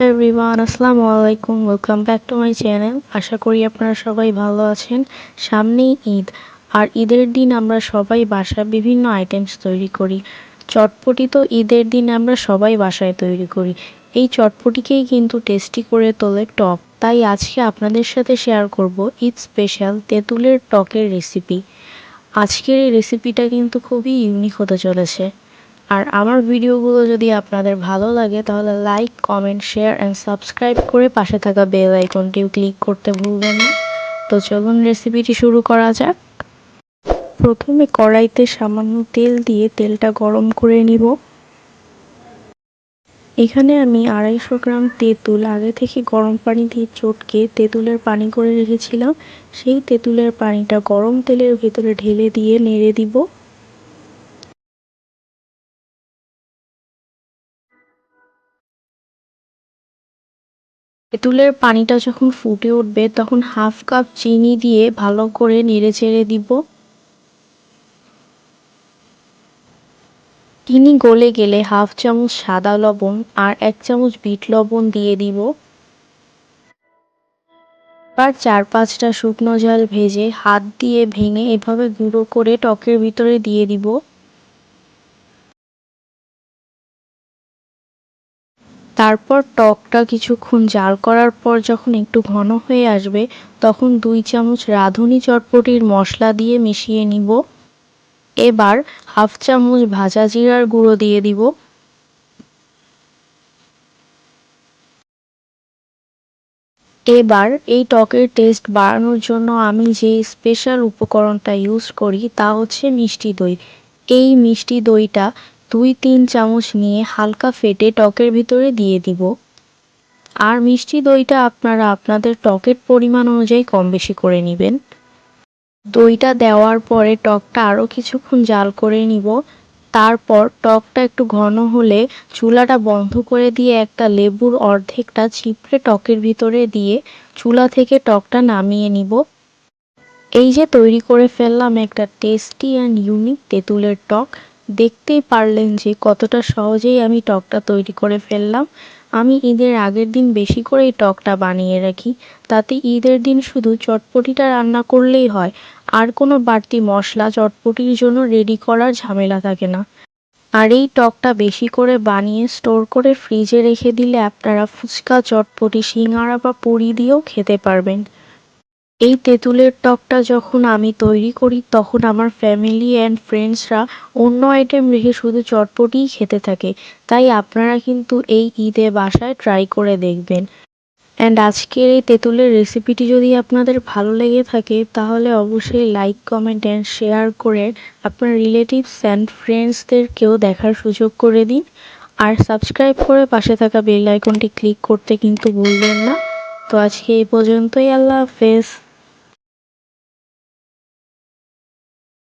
Everyone আসসালামু আলাইকুম welcome back to my channel আশা করি আপনারা সবাই ভালো আছেন। সামনেই ঈদ, আর ঈদের দিন আমরা সবাই বাসায় বিভিন্ন আইটেমস তৈরি করি। চটপটি তো ঈদের দিন আমরা সবাই বাসায় তৈরি করি। এই চটপটিকেই কিন্তু টেস্টি করে তোলে টক। তাই আজকে আপনাদের সাথে শেয়ার করব ঈদ স্পেশাল তেঁতুলের টকের রেসিপি আজকের এই রেসিপিটা কিন্তু খুবই ইউনিক হতে চলেছে। আর আমার ভিডিওগুলো যদি আপনাদের ভালো লাগে, তাহলে like comment share and subscribe করে পাশে থাকা বেল আইকনটিও ক্লিক করতে ভুলবেন না। তো চলুন রেসিপিটি শুরু করা যাক। প্রথমে কড়াইতে সামান্য তেল দিয়ে তেলটা গরম করে নিব। এখানে আমি আড়াইশো গ্রাম তেঁতুল আগে থেকে গরম পানি দিয়ে চটকে তেঁতুলের পানি করে রেখেছিলাম। সেই তেঁতুলের পানিটা গরম তেলের ভেতরে ঢেলে দিয়ে নেড়ে দিব। তেঁতুলের পানিটা যখন ফুটে উঠবে, তখন হাফ কাপ চিনি দিয়ে ভালো করে নেড়ে চেড়ে দিব। চিনি গলে গেলে হাফ চামচ সাদা লবণ আর এক চামচ বিট লবণ দিয়ে দিব। আর চার পাঁচটা শুকনো জল ভেজে হাত দিয়ে ভেঙে এভাবে গুঁড়ো করে টকের ভিতরে দিয়ে দিব। তারপর টকটা কিছুক্ষণ জাল করার পর যখন একটু ঘন হয়ে আসবে, তখন দুই চামচ রাঁধুনি চটপটির মশলা দিয়ে মিশিয়ে নিব। এবার হাফ চামচ ভাজা জিরার গুঁড়ো দিয়ে দিব। এবার এই টকের টেস্ট বাড়ানোর জন্য আমি যে স্পেশাল উপকরণটা ইউজ করি তা হচ্ছে মিষ্টি দই। এই মিষ্টি দইটা দুই তিন চামচ নিয়ে হালকা ফেটে টকের ভিতরে দিয়ে দিব। আর মিষ্টি দইটা আপনারা আপনাদের টকের পরিমাণ অনুযায়ী কম বেশি করে নেবেন। দইটা দেওয়ার পরে টকটা আরও কিছুক্ষণ জাল করে নিব। তারপর টকটা একটু ঘন হলে চুলাটা বন্ধ করে দিয়ে একটা লেবুর অর্ধেকটা ছিপড়ে টকের ভিতরে দিয়ে চুলা থেকে টকটা নামিয়ে নিব। এই যে তৈরি করে ফেললাম একটা টেস্টি অ্যান্ড ইউনিক তেঁতুলের টক। দেখতেই পারলেন যে কতটা সহজেই আমি টকটা তৈরি করে ফেললাম। আমি ঈদের আগের দিন বেশি করে এই টকটা বানিয়ে রাখি। তাতে ঈদের দিন শুধু চটপটিটা রান্না করলেই হয়, আর কোনো বাড়তি মশলা চটপটির জন্য রেডি করার ঝামেলা থাকে না। আর এই টকটা বেশি করে বানিয়ে স্টোর করে ফ্রিজে রেখে দিলে আপনারা ফুচকা, চটপটি, সিঙ্গারা বা পুরি দিয়েও খেতে পারবেন। এই তেঁতুলের টকটা যখন আমি তৈরি করি, তখন আমার ফ্যামিলি অ্যান্ড ফ্রেন্ডসরা অন্য আইটেম রেখে শুধু চটপটিই খেতে থাকে। তাই আপনারা কিন্তু এই ঈদে বাসায় ট্রাই করে দেখবেন। অ্যান্ড আজকের এই তেঁতুলের রেসিপিটি যদি আপনাদের ভালো লেগে থাকে, তাহলে অবশ্যই লাইক কমেন্ট অ্যান্ড শেয়ার করে আপনার রিলেটিভস অ্যান্ড ফ্রেন্ডসদেরকেও দেখার সুযোগ করে দিন। আর সাবস্ক্রাইব করে পাশে থাকা বেল আইকনটি ক্লিক করতে কিন্তু ভুলবেন না। তো আজকে এই পর্যন্তই, আল্লাহ হাফেজ।